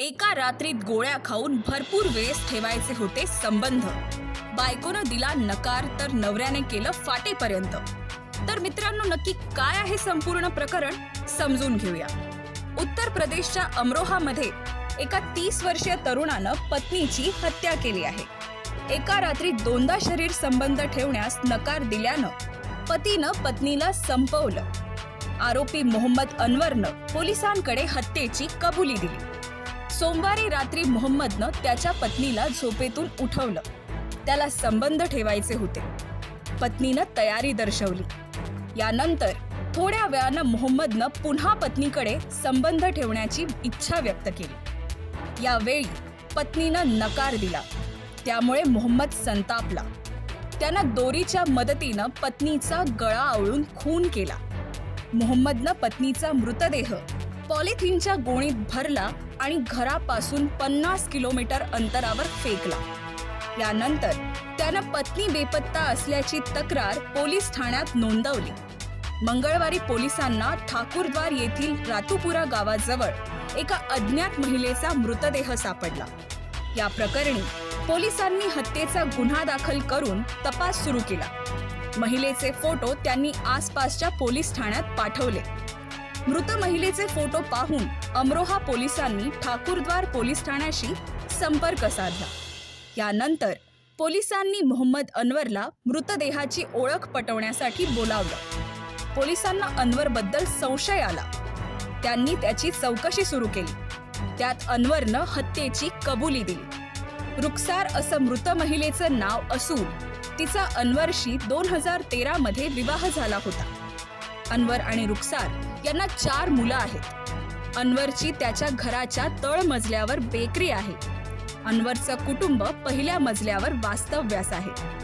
एका रात्रीत गोळ्या खाऊन भरपूर वेळेस ठेवायचे होते संबंध. बायकोनं दिला नकार तर नवऱ्याने केलं फाटेपर्यंत. तर मित्रांनो नक्की काय आहे संपूर्ण प्रकरण? समजून घेऊया. उत्तर प्रदेशच्या अमरोहामध्ये एका तीस वर्षीय तरुणानं पत्नीची हत्या केली आहे. एका रात्री दोनदा शरीर संबंध ठेवण्यास नकार दिल्यानं पतीनं पत्नीला संपवलं. आरोपी मोहम्मद अनवरनं पोलिसांकडे हत्येची कबुली दिली. सोमवारी रात्री मोहम्मदनं त्याच्या पत्नीला झोपेतून उठवलं. त्याला संबंध ठेवायचे होते. पत्नीनं तयारी दर्शवली. यानंतर थोड्या वेळानं मोहम्मदनं पुन्हा पत्नीकडे संबंध ठेवण्याची इच्छा व्यक्त केली. यावेळी पत्नीनं नकार दिला. त्यामुळे मोहम्मद संतापला. त्यानं दोरीच्या मदतीनं पत्नीचा गळा आवळून खून केला. मोहम्मदनं पत्नीचा मृतदेह पॉलिथिनच्या गोणीत भरला आणि घरापासून पन्नास किलोमीटर अंतरावर फेकला. यानंतर त्यानं पत्नी बेपत्ता असल्याची तक्रार पोलीस ठाण्यात नोंदवली. मंगळवारी पोलिसांना ठाकूरद्वार येथील रातुपुरा गावाजवळ एका अज्ञात महिलेचा मृतदेह सापडला. या प्रकरणी पोलिसांनी हत्येचा गुन्हा दाखल करून तपास सुरू केला. महिलेचे फोटो त्यांनी आसपासच्या पोलीस ठाण्यात पाठवले. मृत महिलेचे फोटो पाहून अमरोहा पोलिसांनी ठाकूरद्वार पोलीस ठाण्याशी संपर्क साधला. यानंतर पोलिसांनी मोहम्मद अनवरला मृतदेहाची ओळख पटवण्यासाठी बोलावलं. पोलिसांना अनवरबद्दल संशय आला. त्यांनी त्याची चौकशी सुरू केली. त्यात अनवरनं हत्येची कबुली दिली. रुखसार असं मृत महिलेचं नाव असून तिचा अनवरशी दोन हजार तेरामध्ये विवाह झाला होता. अनवर आणि रुखसार यांना चार मुलं आहेत. अनवरची त्याच्या घराच्या तळ मजल्यावर बेकरी आहे. अनवरचं कुटुंब पहिल्या मजल्यावर वास्तव्यास आहे.